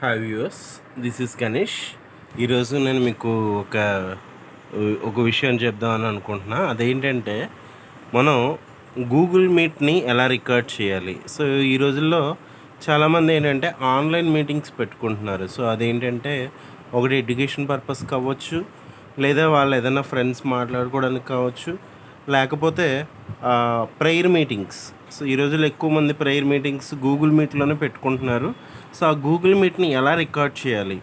Hi viewers this is Ganesh ఈరోజు నేను మీకు ఒక ఒక విషయం చెప్దామని అనుకుంటున్నా. అదేంటంటే మనం గూగుల్ మీట్ని ఎలా రికార్డ్ చేయాలి? సో ఈ రోజుల్లో చాలామంది ఏంటంటే ఆన్లైన్ మీటింగ్స్ పెట్టుకుంటున్నారు. సో అదేంటంటే ఒకటి ఎడ్యుకేషన్ పర్పస్ కావచ్చు లేదా వాళ్ళు ఏదైనా ఫ్రెండ్స్ మాట్లాడుకోవడానికి కావచ్చు లేకపోతే ప్రేయర్ మీటింగ్స్ సో ఈ రోజుల్లో ఎక్కువ మంది ప్రేయర్ మీటింగ్స్ గూగుల్ మీట్లోనే పెట్టుకుంటున్నారు. సో ఆ గూగుల్ మీట్ని ఎలా రికార్డ్ చేయాలి?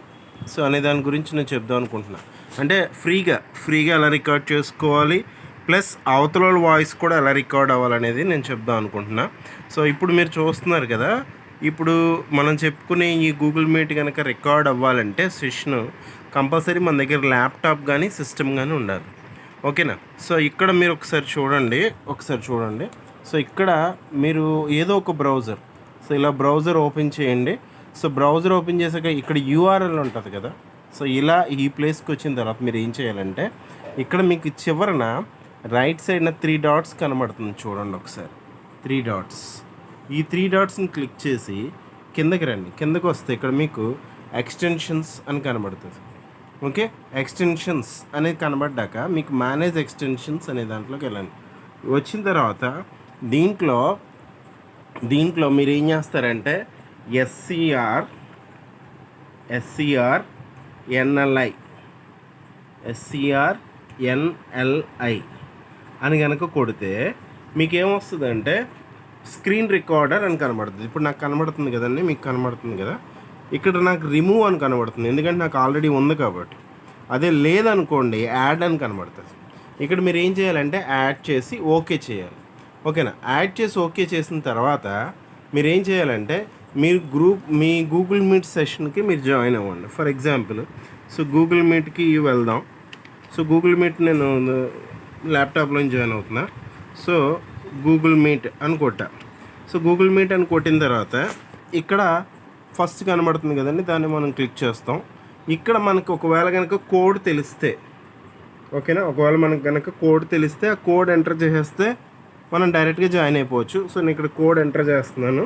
సో అనే దాని గురించి నేను చెప్దాం అనుకుంటున్నా. అంటే ఫ్రీగా ఫ్రీగా ఎలా రికార్డ్ చేసుకోవాలి? ప్లస్ అవతల వాళ్ళ వాయిస్ కూడా ఎలా రికార్డ్ అవ్వాలనేది నేను చెప్దాం అనుకుంటున్నా. సో ఇప్పుడు మీరు చూస్తున్నారు కదా ఇప్పుడు మనం చెప్పుకునే ఈ గూగుల్ మీట్ కనుక రికార్డ్ అవ్వాలంటే సెషన్ కంపల్సరీ మన దగ్గర ల్యాప్టాప్ కానీ సిస్టమ్ కానీ ఉండాలి. ఓకేనా? సో ఇక్కడ మీరు ఒకసారి చూడండి ఒకసారి చూడండి. సో ఇక్కడ మీరు ఏదో ఒక బ్రౌజర్ సో ఇలా బ్రౌజర్ ఓపెన్ చేయండి. సో బ్రౌజర్ ఓపెన్ చేశాక ఇక్కడ యూఆర్ఎల్ ఉంటుంది కదా? సో ఇలా ఈ ప్లేస్కి వచ్చిన తర్వాత మీరు ఏం చేయాలంటే ఇక్కడ మీకు చివరన రైట్ సైడ్న త్రీ డాట్స్ కనబడుతుంది చూడండి ఒకసారి. త్రీ డాట్స్ ఈ త్రీ డాట్స్ని క్లిక్ చేసి కిందకి రండి. కిందకి వస్తే ఇక్కడ మీకు ఎక్స్టెన్షన్స్ అని కనబడుతుంది. ఓకే? ఎక్స్టెన్షన్స్ అనేది కనబడ్డాక మీకు మేనేజ్ ఎక్స్టెన్షన్స్ అనే దాంట్లోకి వెళ్ళండి. వచ్చిన తర్వాత దీంట్లో దీంట్లో మీరు ఏం చేస్తారంటే SCR SCR NLI SCR NLI అని కనుక కొడితే మీకు ఏమొస్తుందంటే స్క్రీన్ రికార్డర్ అని కనబడుతుంది. ఇప్పుడు నాకు కనబడుతుంది కదండి మీకు కనబడుతుంది కదా? ఇక్కడ నాకు రిమూవ్ అని కనబడుతుంది. ఎందుకంటే నాకు ఆల్రెడీ ఉంది కాబట్టి. అదే లేదనుకోండి యాడ్ అని కనబడుతుంది. ఇక్కడ మీరు ఏం చేయాలంటే యాడ్ చేసి ఓకే చేయాలి. ఓకేనా? యాడ్ చేసి ఓకే చేసిన తర్వాత మీరు ఏం చేయాలంటే మీరు గ్రూప్ మీ గూగుల్ మీట్ సెషన్కి మీరు జాయిన్ అవ్వండి. ఫర్ ఎగ్జాంపుల్ సో గూగుల్ మీట్కి వెళ్దాం. సో గూగుల్ మీట్ నేను ల్యాప్టాప్లో జాయిన్ అవుతున్నా. సో గూగుల్ మీట్ అని కొట్టా. సో గూగుల్ మీట్ అని కొట్టిన తర్వాత ఇక్కడ ఫస్ట్ కనబడుతుంది కదండి దాన్ని మనం క్లిక్ చేస్తాం. ఇక్కడ మనకు ఒకవేళ కనుక కోడ్ తెలిస్తే ఓకేనా? ఒకవేళ మనకు కనుక కోడ్ తెలిస్తే ఆ కోడ్ ఎంటర్ చేసేస్తే మనం డైరెక్ట్గా జాయిన్ అయిపోవచ్చు. సో నేను ఇక్కడ కోడ్ ఎంటర్ చేస్తున్నాను.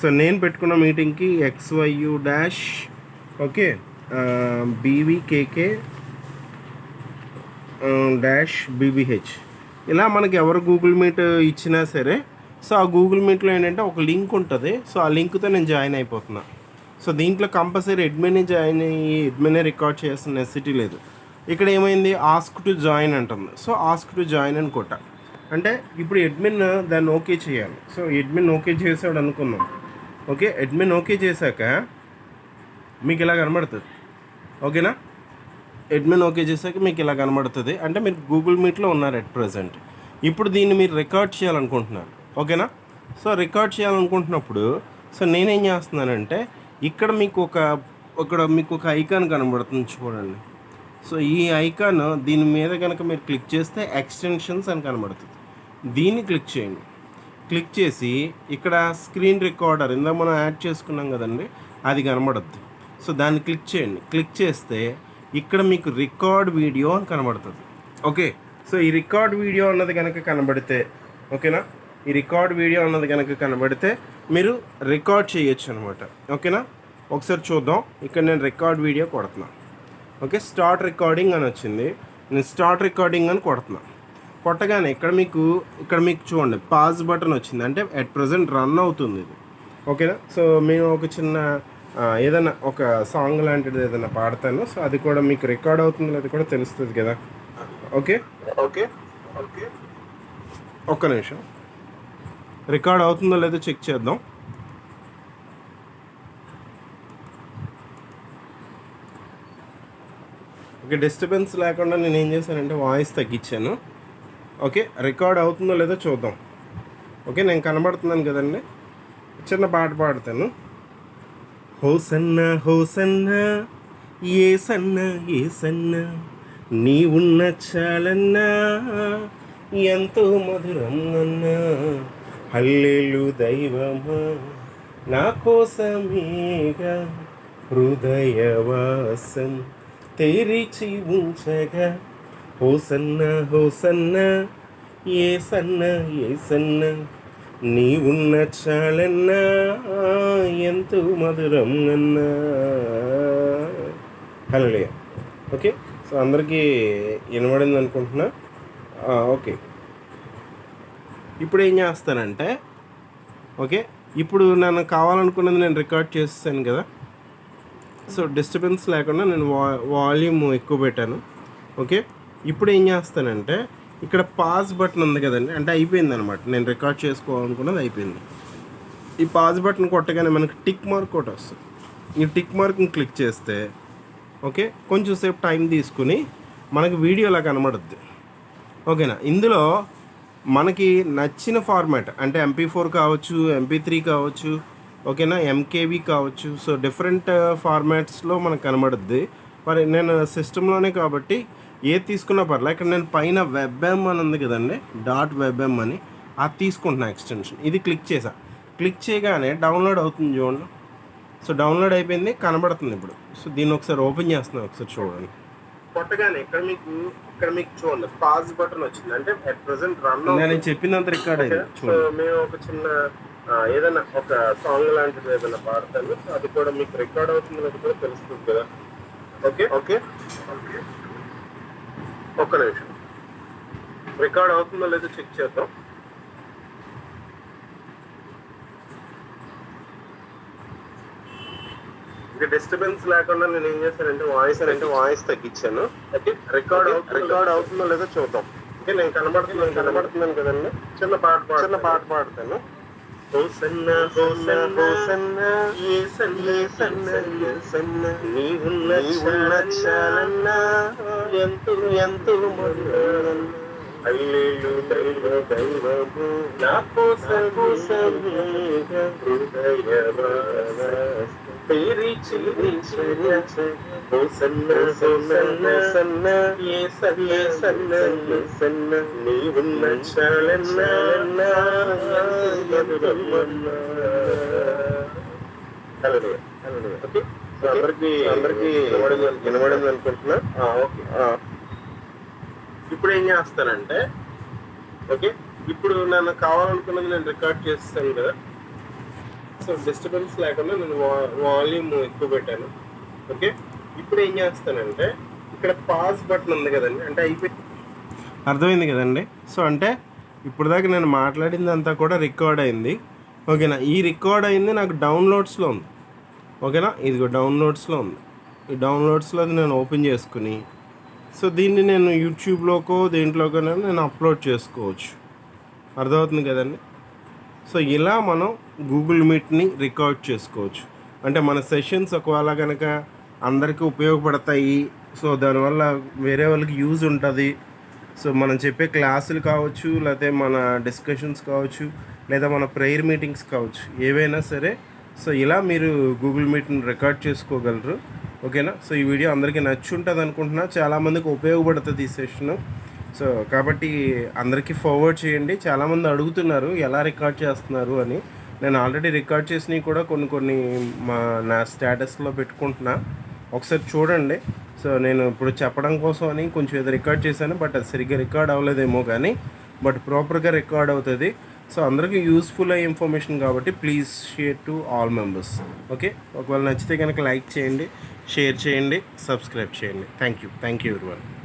సో నేను పెట్టుకున్న మీటింగ్కి x y u dash okay b v k k dash b b h ఇలా మనకి ఎవరు గూగుల్ మీట్ ఇచ్చినా సరే సో ఆ గూగుల్ మీట్లో ఏంటంటే ఒక లింక్ ఉంటుంది. సో ఆ లింక్తో నేను జాయిన్ అయిపోతున్నాను సో దీంట్లో కంపల్సరీ అడ్మినే జాయిన్ అయ్యి అడ్మినే రికార్డ్ చేయాల్సిన నెసిటీ లేదు. ఇక్కడ ఏమైంది? ఆస్క్ టు జాయిన్ అంటుంది. సో ఆస్క్ టు జాయిన్ అని కొట్ట. అంటే ఇప్పుడు అడ్మిన్ దాన్ని ఓకే చేయాలి. సో అడ్మిన్ ఓకే చేసాడు అనుకుందాం. ఓకే అడ్మిన్ ఓకే చేశాక మీకు ఇలా కనబడుతుంది. ఓకేనా అడ్మిన్ ఓకే చేశాక మీకు ఇలా కనబడుతుంది. అంటే మీరు గూగుల్ మీట్లో ఉన్నారు అట్ ప్రజెంట్ ఇప్పుడు దీన్ని మీరు రికార్డ్ చేయాలనుకుంటున్నారు. ఓకేనా సో రికార్డ్ చేయాలనుకుంటున్నప్పుడు సో నేనేం చేస్తున్నానంటే ఇక్కడ మీకు ఒక ఇక్కడ మీకు ఒక ఐకాన్ కనబడుతుంది చూడండి. సో ఈ ఐకాన్ దీని మీద కనుక మీరు క్లిక్ చేస్తే ఎక్స్టెన్షన్స్ అని కనబడుతుంది. దీన్ని క్లిక్ చేయండి. క్లిక్ చేసి ఇక్కడ స్క్రీన్ రికార్డర్ ఇందాక మనం యాడ్ చేసుకున్నాం కదండి అది కనబడుద్ది. సో దాన్ని క్లిక్ చేయండి. క్లిక్ చేస్తే ఇక్కడ మీకు రికార్డ్ వీడియో అని కనబడుతుంది. ఓకే? సో ఈ రికార్డ్ వీడియో అన్నది కనుక కనబడితే ఓకేనా? ఈ రికార్డ్ వీడియో అన్నది కనుక కనబడితే మీరు రికార్డ్ చేయొచ్చు అనమాట ఓకేనా? ఒకసారి చూద్దాం. ఇక్కడ నేను రికార్డ్ వీడియో కొడుతున్నా. ఓకే స్టార్ట్ రికార్డింగ్ అని వచ్చింది. నేను స్టార్ట్ రికార్డింగ్ అని కొడుతున్నా. కొట్టగానే ఇక్కడ మీకు ఇక్కడ మీకు చూడండి పాజ్ బటన్ వచ్చింది. అంటే అట్ ప్రజెంట్ రన్ అవుతుంది ఇది. ఓకేనా? సో మేము ఒక చిన్న ఏదైనా ఒక సాంగ్ లాంటిది ఏదైనా పాడతాను. సో అది కూడా మీకు రికార్డ్ అవుతుంది అది కూడా తెలుస్తుంది కదా. ఓకే? Okay okay. ఒక్క నిమిషం. రికార్డ్ అవుతుందో లేదో చెక్ చేద్దాం. ఓకే డిస్టర్బెన్స్ లేకుండా నేను ఏం చేశానంటే వాయిస్ తగ్గించాను. ఓకే రికార్డ్ అవుతుందో లేదో చూద్దాం. ఓకే నేను కనబడుతున్నాను కదండి. చిన్న పాట పాడతాను. హోసన్న హోసన్న ఏ సన్న ఏ సన్న నీ ఉన్న చాలన్నా ఎంతో మధురం అన్నా హల్లెలు దైవమా? నా కోసమేగా హృదయవాసం తెరిచి ఉంచగా. హోసన్న హోసన్న ఏ సన్న ఏ సన్న? నీ ఉన్న చాలన్నా ఎంతో మధురం అన్నా? హలో ఓకే సో అందరికీ వినబడింది అనుకుంటున్నా ఓకే. ఇప్పుడు ఏం చేస్తానంటే ఓకే ఇప్పుడు నన్ను కావాలనుకున్నది నేను రికార్డ్ చేస్తాను కదా. సో డిస్టర్బెన్స్ లేకుండా నేను వా వాల్యూమ్ ఎక్కువ పెట్టాను. ఓకే ఇప్పుడు ఏం చేస్తానంటే ఇక్కడ పాజ్ బటన్ ఉంది కదండి అంటే అయిపోయింది అనమాట నేను రికార్డ్ చేసుకోవాలనుకున్నది అయిపోయింది. ఈ పాజ్ బటన్ కొట్టగానే మనకి టిక్ మార్క్ ఒకటి వస్తుంది. ఈ టిక్ మార్క్ని క్లిక్ చేస్తే ఓకే కొంచెం సేపు టైం తీసుకుని మనకి వీడియోలా కనబడుద్ది. ఓకేనా? ఇందులో మనకి నచ్చిన ఫార్మాట్ అంటే ఎంపీ ఫోర్ కావచ్చు ఎంపీ త్రీ కావచ్చు ఓకేనా? ఎంకేవి కావచ్చు. సో డిఫరెంట్ ఫార్మాట్స్లో మనకు కనబడుద్ది. మరి నేను సిస్టంలోనే కాబట్టి ఏది తీసుకున్నా పర్లే. ఇక్కడ నేను పైన వెబ్ఎం అని ఉంది కదండి డాట్ వెబ్ఎం అని. అది తీసుకుంటున్నా ఎక్స్టెన్షన్ ఇది క్లిక్ చేసా క్లిక్ చేయగానే డౌన్లోడ్ అవుతుంది చూడండి. సో డౌన్లోడ్ అయిపోయింది కనబడుతుంది ఇప్పుడు. సో దీన్ని ఒకసారి ఓపెన్ చేస్తున్నాను ఒకసారి చూడండి. కొట్టగానే ఇక్కడ మీకు ఇక్కడ మీకు చూడండి పాజ్ బటన్ వచ్చింది. అంటే అట్ ప్రెసెంట్ రన్ నేను చెప్పినంత రికార్డ్ సో మేము ఒక చిన్న ఏదైనా ఒక సాంగ్ లాంటిది ఏదైనా పాడతాను. అది కూడా మీకు రికార్డ్ అవుతుంది అనేది కూడా తెలుస్తుంది కదా. ఓకే ఓకే ఒక్క నిమిషం. రికార్డ్ అవుతుందో లేదో చెక్ చేద్దాం. ఇక డిస్టర్బెన్స్ లేకుండా నేను ఏం చేశానంటే వాయిస్ అంటే వాయిస్ తగ్గించాను. రికార్డ్ రికార్డ్ అవుతుందో లేదో చూద్దాం. ఓకే నేను కనబడుతున్నాను కనబడుతున్నాను కదండి. చిన్న పాట పాడు చిన్న పాట పాడతాను. హోసన్న హోసన్న హోసన్న ఏ సన్న ఏ సన్న ఏ సన్న నీవున్న నీవున్న చాలన్న. ఎంతో ఎంతో మధురన్న అల్లెలు దైవ దైవము నా కోసం కోసమే హృదయమాన సన్న సన్న సన్న సన్న సన్న సన్న నీ ఉన్న చాలన్నా ఓకే అందరికి అందరికి వినబడింది అనుకుంటున్నా ఓకే ఇప్పుడు ఏం చేస్తానంటే ఓకే ఇప్పుడు నన్ను కావాలనుకున్నది నేను రికార్డ్ చేస్తాను కదా. సో డిస్టర్బెన్స్ లేకుండా నేను వాల్యూమ్ ఎక్కువ పెట్టాను. ఓకే ఇప్పుడు ఏం చేస్తానంటే ఇక్కడ పాజ్ బటన్ ఉంది కదండి అంటే అయిపోయి అర్థమైంది కదండి? సో అంటే ఇప్పుడు దాకా నేను మాట్లాడింది అంతా కూడా రికార్డ్ అయింది. ఓకేనా? ఈ రికార్డ్ అయింది నాకు డౌన్లోడ్స్లో ఉంది. ఓకేనా? ఇదిగో డౌన్లోడ్స్లో ఉంది. ఈ డౌన్లోడ్స్లో అది నేను ఓపెన్ చేసుకుని సో దీన్ని నేను యూట్యూబ్లోకో దేంట్లోకో నేను అప్లోడ్ చేసుకోవచ్చు. అర్థమవుతుంది కదండి? సో ఇలా మనం గూగుల్ మీట్ని రికార్డ్ చేసుకోవచ్చు. అంటే మన సెషన్స్ ఒకవేళ కనుక అందరికీ ఉపయోగపడతాయి సో దానివల్ల వేరే వాళ్ళకి యూజ్ ఉంటుంది. సో మనం చెప్పే క్లాసులు కావచ్చు లేకపోతే మన డిస్కషన్స్ కావచ్చు లేదా మన ప్రేయర్ మీటింగ్స్ కావచ్చు ఏవైనా సరే. సో ఇలా మీరు గూగుల్ మీట్ని రికార్డ్ చేసుకోగలరు. ఓకేనా? సో ఈ వీడియో అందరికీ నచ్చి ఉంటుంది అనుకుంటున్నా. చాలామందికి ఉపయోగపడుతుంది ఈ సెషన్. సో కాబట్టి అందరికీ ఫార్వర్డ్ చేయండి. చాలామంది అడుగుతున్నారు ఎలా రికార్డ్ చేస్తున్నారు అని. నేను ఆల్రెడీ రికార్డ్ చేసినవి కూడా కొన్ని కొన్ని మా నా స్టేటస్లో పెట్టుకుంటున్నా. ఒకసారి చూడండి. సో నేను ఇప్పుడు చెప్పడం కోసం అని కొంచెం ఏదో రికార్డ్ చేశాను బట్ అది సరిగ్గా రికార్డ్ అవ్వలేదేమో కానీ బట్ ప్రాపర్గా రికార్డ్ అవుతుంది. సో అందరికీ యూస్ఫుల్ అయ్యే ఇన్ఫర్మేషన్ కాబట్టి please share to all members. Okay? ఒకవేళ నచ్చితే కనుక లైక్ చేయండి. షేర్ చేయండి సబ్స్క్రైబ్ చేయండి. Thank you thank you everyone